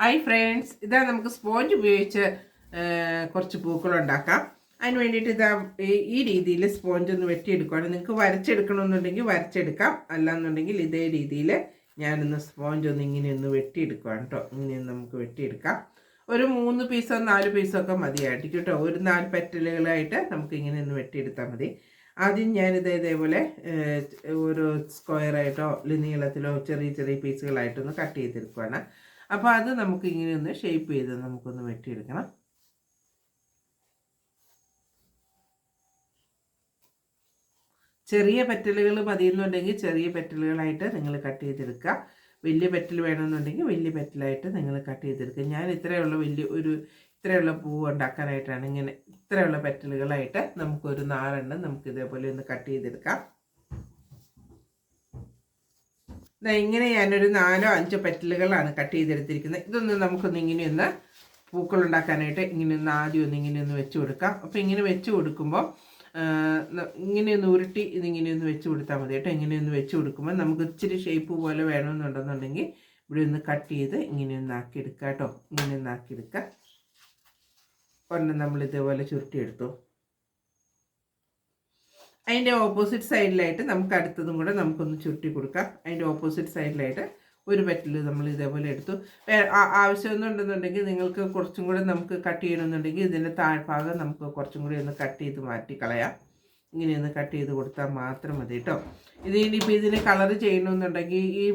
Hi friends ഇതാ നമുക്ക് sponge ഉപയോഗിച്ച് കുറച്ച് പൂക്കൾ ഉണ്ടാക്കാം. അതിന് വേണ്ടിയിട്ട് ഇതാ ഈ- രീതിയിൽ സ്പോഞ്ച് ഒന്ന് വെട്ടിയെടുക്കുകയാണ് നിങ്ങൾക്ക് വരച്ചെടുക്കണമെന്നുണ്ടെങ്കിൽ വരച്ചെടുക്കാം. അല്ലാന്നുണ്ടെങ്കിൽ ഇതേ രീതിയിൽ ഞാനൊന്ന് സ്പോഞ്ച് ഒന്ന് ഇങ്ങനെ ഒന്ന് വെട്ടിയെടുക്കുകയാണ് കേട്ടോ ഇങ്ങനെ നമുക്ക് വെട്ടിയെടുക്കാം. ഒരു മൂന്ന് പീസോ നാല് പീസോ ഒക്കെ മതിയായിരിക്കും കേട്ടോ ഒരു നാല് പെറ്റലുകളായിട്ട് നമുക്ക് ഇങ്ങനെ ഒന്ന് വെട്ടിയെടുത്താൽ മതി. ആദ്യം ഞാനിത് ഇതേപോലെ ഒരു സ്ക്വയറായിട്ടോ അല്ലെങ്കിൽ നീളത്തിലോ ചെറിയ ചെറിയ പീസുകളായിട്ടൊന്ന് കട്ട് ചെയ്തെടുക്കുകയാണ് അപ്പോൾ അത് നമുക്ക് ഇങ്ങനെ ഒന്ന് ഷേപ്പ് ചെയ്ത് നമുക്കൊന്ന് വെട്ടിയെടുക്കണം. ചെറിയ പെറ്റലുകൾ മതിയെന്നുണ്ടെങ്കിൽ ചെറിയ പെറ്റലുകളായിട്ട് നിങ്ങൾ കട്ട് ചെയ്തെടുക്കുക. വലിയ പെറ്റൽ വേണമെന്നുണ്ടെങ്കിൽ വലിയ പെറ്റലായിട്ട് നിങ്ങൾ കട്ട് ചെയ്തെടുക്കുക. ഞാൻ ഇത്രയുള്ള വലിയ ഒരു ഇത്രയുള്ള പൂവ് ഉണ്ടാക്കാനായിട്ടാണ് ഇങ്ങനെ ഇത്രയുള്ള പെറ്റലുകളായിട്ട് നമുക്കൊരു നാലെണ്ണം നമുക്ക് ഇതേപോലെ ഒന്ന് കട്ട് ചെയ്തെടുക്കാം. ഇങ്ങനെ ഞാനൊരു നാലോ അഞ്ചോ പെറ്റലുകളാണ് കട്ട് ചെയ്തെടുത്തിരിക്കുന്നത്. ഇതൊന്ന് നമുക്കൊന്ന് ഇങ്ങനെയൊന്ന് പൂക്കൾ ഉണ്ടാക്കാനായിട്ട് ഇങ്ങനെ ഒന്ന് ആദ്യം ഒന്ന് ഇങ്ങനെ ഒന്ന് വെച്ച് കൊടുക്കാം. അപ്പോൾ ഇങ്ങനെ വെച്ച് കൊടുക്കുമ്പോൾ ഇങ്ങനെ ഒന്ന് ഉരുട്ടി ഇതിങ്ങനെയൊന്ന് വെച്ച് കൊടുത്താൽ മതി കേട്ടോ. ഇങ്ങനെ ഒന്ന് വെച്ച് കൊടുക്കുമ്പോൾ നമുക്ക് ഇച്ചിരി ഷേപ്പ് പോലെ വേണമെന്നുണ്ടെന്നുണ്ടെങ്കിൽ ഇവിടെ ഒന്ന് കട്ട് ചെയ്ത് ഇങ്ങനെ ഒന്ന് ആക്കിയെടുക്കുക കേട്ടോ. ഇങ്ങനെ ഒന്ന് ആക്കിയെടുക്കുക ഒരെണ്ണം നമ്മൾ ഇതേപോലെ ചുരുട്ടിയെടുത്തു. അതിന്റെ ഓപ്പോസിറ്റ് സൈഡിലായിട്ട് നമുക്ക് അടുത്തതും കൂടെ നമുക്കൊന്ന് ചുരുട്ടി കൊടുക്കാം. അതിന്റെ ഓപ്പോസിറ്റ് സൈഡിലായിട്ട് ഒരു പെറ്റിൽ നമ്മൾ ഇതേപോലെ എടുത്തു. ആവശ്യമെന്നുണ്ടെന്നുണ്ടെങ്കിൽ നിങ്ങൾക്ക് കുറച്ചും കൂടെ നമുക്ക് കട്ട് ചെയ്യണമെന്നുണ്ടെങ്കിൽ ഇതിന്റെ താഴ്ഭാഗം നമുക്ക് കുറച്ചും കൂടി ഒന്ന് കട്ട് ചെയ്ത് മാറ്റി കളയാം. ഇങ്ങനെ ഒന്ന് കട്ട് ചെയ്ത് കൊടുത്താൽ മാത്രം മതി കേട്ടോ. ഇത് ഇനിയിപ്പോൾ ഇതിന് കളർ ചെയ്യണമെന്നുണ്ടെങ്കിൽ ഈ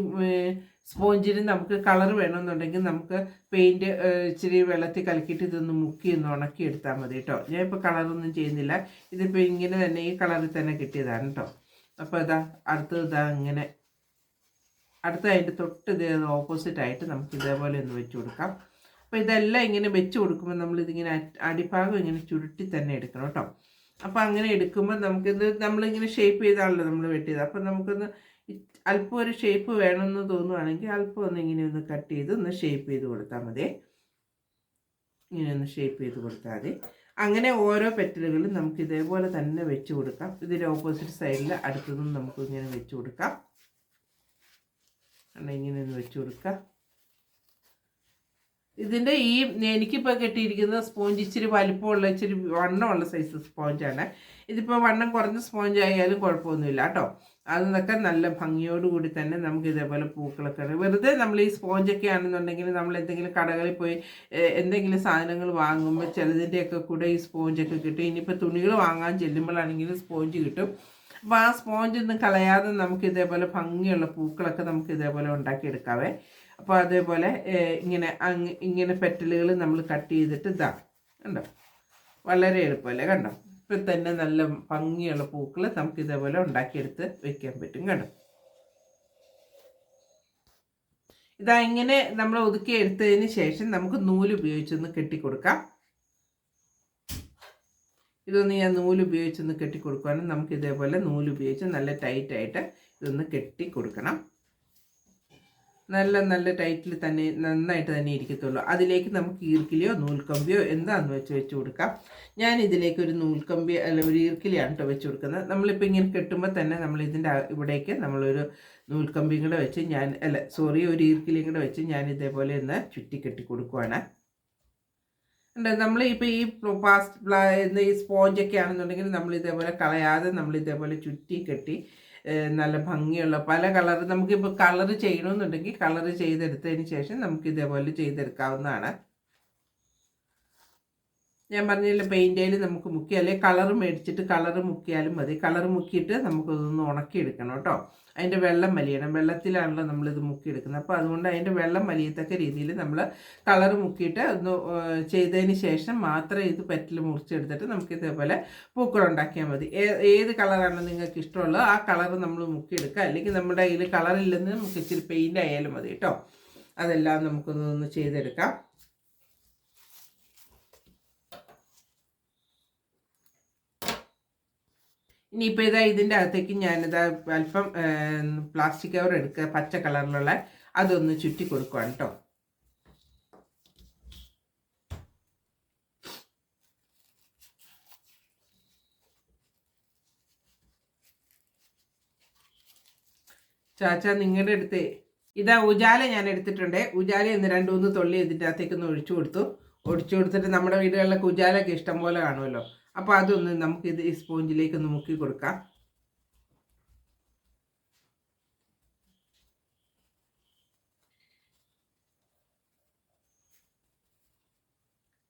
സ്പോഞ്ചിന് നമുക്ക് കളർ വേണമെന്നുണ്ടെങ്കിൽ നമുക്ക് പെയിന്റ് ഇച്ചിരി വെള്ളത്തിൽ കലക്കിയിട്ട് ഇതൊന്ന് മുക്കി ഒന്ന് ഉണക്കി എടുത്താൽ മതി കേട്ടോ. ഞാൻ ഇപ്പോൾ കളറൊന്നും ചെയ്യുന്നില്ല. ഇതിപ്പോൾ ഇങ്ങനെ തന്നെ ഈ കളറിൽ തന്നെ കിട്ടിയതാണ് കേട്ടോ. അപ്പോൾ ഇതാ അടുത്തത് ഇതാ ഇങ്ങനെ. അടുത്ത അതിന്റെ തൊട്ട് ഇത് ഓപ്പോസിറ്റ് ആയിട്ട് നമുക്ക് ഇതേപോലെ ഒന്ന് വെച്ച് കൊടുക്കാം. അപ്പോൾ ഇതെല്ലാം ഇങ്ങനെ വെച്ച് കൊടുക്കുമ്പോൾ നമ്മളിതിങ്ങനെ അടിഭാഗം ഇങ്ങനെ ചുരുട്ടി തന്നെ എടുക്കണം കേട്ടോ. അപ്പോൾ അങ്ങനെ എടുക്കുമ്പോൾ നമുക്കിത് നമ്മളിങ്ങനെ ഷേപ്പ് ചെയ്താണല്ലോ നമ്മൾ വെട്ടിയത്. അപ്പോൾ നമുക്കൊന്ന് അല്പം ഒരു ഷേപ്പ് വേണമെന്ന് തോന്നുവാണെങ്കിൽ അല്പം ഒന്ന് ഇങ്ങനെ ഒന്ന് കട്ട് ചെയ്ത് ഒന്ന് ഷേപ്പ് ചെയ്ത് കൊടുത്താൽ മതി. ഇങ്ങനെ ഒന്ന് ഷേപ്പ് ചെയ്ത് കൊടുത്താൽ മതി. അങ്ങനെ ഓരോ പെറ്റലുകളും നമുക്ക് ഇതേപോലെ തന്നെ വെച്ച് കൊടുക്കാം. ഇതിന്റെ ഓപ്പോസിറ്റ് സൈഡിൽ അടുത്തതും നമുക്ക് ഇങ്ങനെ വെച്ച് കൊടുക്കാം. ഇങ്ങനെ ഒന്ന് വെച്ച് കൊടുക്കുക ഇതിന്റെ ഈ എനിക്കിപ്പോൾ കിട്ടിയിരിക്കുന്ന സ്പോഞ്ച് ഇച്ചിരി വലിപ്പമുള്ള ഇച്ചിരി വണ്ണമുള്ള സൈസ് സ്പോഞ്ചാണ്. ഇതിപ്പോൾ വണ്ണം കുറഞ്ഞ സ്പോഞ്ച് ആയാലും കുഴപ്പമൊന്നുമില്ല കേട്ടോ. അതൊക്കെ നല്ല ഭംഗിയോടുകൂടി തന്നെ നമുക്ക് ഇതേപോലെ പൂക്കളൊക്കെ. വെറുതെ നമ്മൾ ഈ സ്പോഞ്ചൊക്കെ ആണെന്നുണ്ടെങ്കിൽ നമ്മൾ എന്തെങ്കിലും കടകളിൽ പോയി എന്തെങ്കിലും സാധനങ്ങൾ വാങ്ങുമ്പോൾ ചിലതിന്റെയൊക്കെ കൂടെ ഈ സ്പോഞ്ചൊക്കെ കിട്ടും. ഇനിയിപ്പോൾ തുണികൾ വാങ്ങാൻ ചെല്ലുമ്പോഴാണെങ്കിലും സ്പോഞ്ച് കിട്ടും. അപ്പോൾ ആ സ്പോഞ്ച് ഒന്നും കളയാതെ നമുക്ക് ഇതേപോലെ ഭംഗിയുള്ള പൂക്കളൊക്കെ നമുക്ക് ഇതേപോലെ ഉണ്ടാക്കിയെടുക്കാവേ. അപ്പോൾ അതേപോലെ ഇങ്ങനെ ഇങ്ങനെ പെറ്റലുകൾ നമ്മൾ കട്ട് ചെയ്തിട്ട് ഇതാ കണ്ടോ? വളരെ എളുപ്പമല്ലേ കണ്ടോ? ഇപ്പം തന്നെ നല്ല ഭംഗിയുള്ള പൂക്കൾ നമുക്ക് ഇതേപോലെ ഉണ്ടാക്കിയെടുത്ത് വെക്കാൻ പറ്റും കണ്ടോ? ഇതാ ഇങ്ങനെ നമ്മൾ ഒതുക്കി എടുത്തതിന് ശേഷം നമുക്ക് നൂൽ ഉപയോഗിച്ചൊന്ന് കെട്ടിക്കൊടുക്കാം. ഇതൊന്ന് ഞാൻ നൂൽ ഉപയോഗിച്ചൊന്ന് കൊടുക്കുവാനും നമുക്ക് ഇതേപോലെ നൂൽ ഉപയോഗിച്ച് നല്ല ടൈറ്റായിട്ട് ഇതൊന്ന് കെട്ടി കൊടുക്കണം നല്ല നല്ല ടൈറ്റിൽ തന്നെ നന്നായിട്ട് തന്നെ ഇരിക്കത്തുള്ളൂ. അതിലേക്ക് നമുക്ക് ഈർക്കിലിയോ നൂൽക്കമ്പിയോ എന്താണെന്ന് വെച്ച് വെച്ച് കൊടുക്കാം. ഞാൻ ഇതിലേക്ക് ഒരു നൂൽക്കമ്പി അല്ല ഒരു ഈർക്കിലിയാണ് കേട്ടോ വെച്ച് കൊടുക്കുന്നത്. നമ്മളിപ്പോൾ ഇങ്ങനെ കെട്ടുമ്പോൾ തന്നെ നമ്മൾ ഇതിന്റെ ഇവിടേക്ക് നമ്മളൊരു നൂൽക്കമ്പിയും കൂടെ വെച്ച് ഞാൻ അല്ല സോറി ഒരു ഈർക്കിലിയും കൂടെ വെച്ച് ഞാൻ ഇതേപോലെ ഒന്ന് ചുറ്റി കെട്ടി കൊടുക്കുവാണ് നമ്മൾ ഇപ്പോൾ ഈ പാസ്റ്റ് ഈ സ്പോഞ്ചൊക്കെ ആണെന്നുണ്ടെങ്കിൽ നമ്മൾ ഇതേപോലെ കളയാതെ നമ്മൾ ഇതേപോലെ ചുറ്റി കെട്ടി നല്ല ഭംഗിയുള്ള പല കളർ നമുക്കിപ്പോൾ കളർ ചെയ്യണമെന്നുണ്ടെങ്കിൽ കളർ ചെയ്തെടുത്തതിന് ശേഷം നമുക്ക് ഇതേപോലെ ചെയ്തെടുക്കാവുന്നതാണ്. ഞാൻ പറഞ്ഞില്ല പെയിന്റേൽ നമുക്ക് മുക്കി അല്ലെങ്കിൽ കളർ മേടിച്ചിട്ട് കളർ മുക്കിയാലും മതി. കളർ മുക്കിയിട്ട് നമുക്കതൊന്ന് ഉണക്കിയെടുക്കണം കേട്ടോ. അതിന്റെ വെള്ളം വലിയണം വെള്ളത്തിലാണല്ലോ നമ്മളിത് മുക്കിയെടുക്കുന്നത്. അപ്പോൾ അതുകൊണ്ട് അതിന്റെ വെള്ളം വലിയത്തക്ക രീതിയിൽ നമ്മൾ കളർ മുക്കിയിട്ട് ഒന്ന് ചെയ്തതിന് ശേഷം മാത്രമേ ഇത് പെറ്റിൽ മുറിച്ചെടുത്തിട്ട് നമുക്ക് ഇതേപോലെ പൂക്കളുണ്ടാക്കിയാൽ മതി. ഏത് കളറാണോ നിങ്ങൾക്ക് ഇഷ്ടമുള്ളത് ആ കളർ നമ്മൾ മുക്കിയെടുക്കുക. അല്ലെങ്കിൽ നമ്മുടെ കയ്യിൽ കളറില്ലെന്ന് നമുക്ക് ഇച്ചിരി പെയിന്റ് ആയാലും മതി കേട്ടോ. അതെല്ലാം നമുക്കൊന്ന് ചെയ്തെടുക്കാം. ഇനിയിപ്പോൾ ഇതാ ഇതിന്റെ അകത്തേക്ക് ഞാനിതാ അല്പം പ്ലാസ്റ്റിക് കവർ എടുക്കുക പച്ച കളറിലുള്ള അതൊന്ന് ചുറ്റി കൊടുക്കുവാണ് കേട്ടോ ചാച്ച നിങ്ങളുടെ അടുത്ത് ഇതാ ഉജാല ഞാൻ എടുത്തിട്ടുണ്ട്. ഉജാല ഒന്ന് രണ്ട് മൂന്ന് തൊള്ളി ഇതിന്റെ അകത്തേക്ക് ഒന്ന് ഒഴിച്ചു കൊടുത്തു. ഒഴിച്ചു കൊടുത്തിട്ട് നമ്മുടെ വീടുകളിലൊക്കെ ഉജാലൊക്കെ ഇഷ്ടം പോലെ കാണുമല്ലോ. അപ്പോൾ അതൊന്ന് നമുക്ക് ഇത് ഈ സ്പോഞ്ചിലേക്ക് ഒന്ന് മുക്കി കൊടുക്കാം.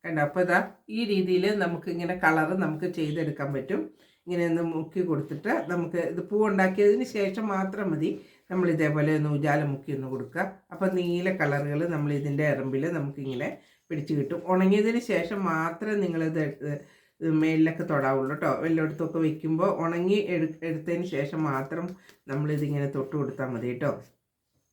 കണ്ട? അപ്പോൾ ഇതാ ഈ രീതിയിൽ നമുക്ക് ഇങ്ങനെ കളറ് നമുക്ക് ചെയ്തെടുക്കാൻ പറ്റും. ഇങ്ങനെ ഒന്ന് മുക്കി കൊടുത്തിട്ട് നമുക്ക് ഇത് പൂ ഉണ്ടാക്കിയതിന് ശേഷം മാത്രം മതി. നമ്മൾ ഇതേപോലെ ഒന്ന് ഉജാല മുക്കി ഒന്ന് കൊടുക്കുക. അപ്പോൾ നീല കളറുകൾ നമ്മൾ ഇതിന്റെ ഇറമ്പിൽ നമുക്കിങ്ങനെ പിടിച്ച് കിട്ടും. ഉണങ്ങിയതിന് ശേഷം മാത്രം നിങ്ങളിത് മേലിലൊക്കെ തൊടാവുള്ളൂ കേട്ടോ. വല്ലയിടത്തൊക്കെ വെക്കുമ്പോൾ ഉണങ്ങി എടു എടുത്തതിന് ശേഷം മാത്രം നമ്മളിതിങ്ങനെ തൊട്ട് കൊടുത്താൽ മതി കേട്ടോ.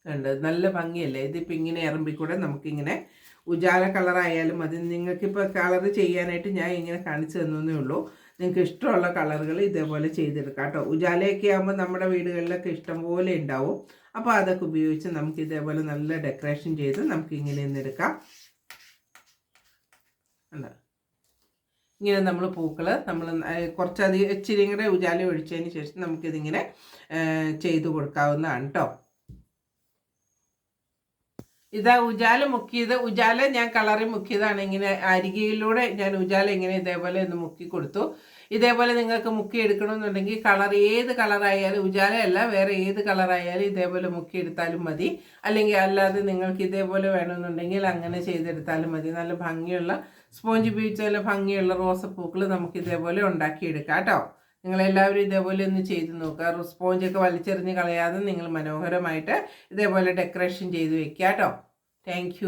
ഉണ്ട് നല്ല ഭംഗിയല്ലേ? ഇതിപ്പോൾ ഇങ്ങനെ ഇറമ്പിക്കൂടെ നമുക്കിങ്ങനെ ഉജാല കളറായാലും മതി. നിങ്ങൾക്കിപ്പോൾ കളർ ചെയ്യാനായിട്ട് ഞാൻ ഇങ്ങനെ കാണിച്ചു തന്നേ ഉള്ളൂ. നിങ്ങൾക്ക് ഇഷ്ടമുള്ള കളറുകൾ ഇതേപോലെ ചെയ്തെടുക്കാം കേട്ടോ. ഉജാലയൊക്കെ ആകുമ്പോൾ നമ്മുടെ വീടുകളിലൊക്കെ ഇഷ്ടം പോലെ ഉണ്ടാവും. അപ്പോൾ അതൊക്കെ ഉപയോഗിച്ച് നമുക്ക് ഇതേപോലെ നല്ല ഡെക്കറേഷൻ ചെയ്ത് നമുക്ക് ഇങ്ങനെ ഒന്ന് എടുക്കാം. ഉണ്ട് ഇങ്ങനെ നമ്മൾ പൂക്കൾ നമ്മൾ കുറച്ചധികം ഇച്ചിരി കൂടെ ഉജാല ഒഴിച്ചതിന് ശേഷം നമുക്കിതിങ്ങനെ ചെയ്തു കൊടുക്കാവുന്നതാണ് കേട്ടോ ഇതാ ഉജാല മുക്കിയത്. ഉജാല ഞാൻ കളറിൽ മുക്കിയതാണ്. ഇങ്ങനെ അരികയിലൂടെ ഞാൻ ഉജാല ഇങ്ങനെ ഇതേപോലെ ഒന്ന് മുക്കി കൊടുത്തു. ഇതേപോലെ നിങ്ങൾക്ക് മുക്കി എടുക്കണമെന്നുണ്ടെങ്കിൽ കളർ ഏത് കളറായാലും ഉജാലയല്ല വേറെ ഏത് കളറായാലും ഇതേപോലെ മുക്കി എടുത്താലും മതി. അല്ലെങ്കിൽ അല്ലാതെ നിങ്ങൾക്ക് ഇതേപോലെ വേണമെന്നുണ്ടെങ്കിൽ അങ്ങനെ ചെയ്തെടുത്താലും മതി. നല്ല ഭംഗിയുള്ള സ്പോഞ്ച് ഉപയോഗിച്ച് നല്ല ഭംഗിയുള്ള റോസപ്പൂക്കൾ നമുക്ക് ഇതേപോലെ ഉണ്ടാക്കിയെടുക്കാം കേട്ടോ. നിങ്ങളെല്ലാവരും ഇതേപോലെ ഒന്ന് ചെയ്ത് നോക്കുക സ്പോഞ്ചൊക്കെ വലിച്ചെറിഞ്ഞ് കളയാതെ നിങ്ങൾ മനോഹരമായിട്ട് ഇതേപോലെ ഡെക്കറേഷൻ ചെയ്ത് വെക്കുക കേട്ടോ. താങ്ക്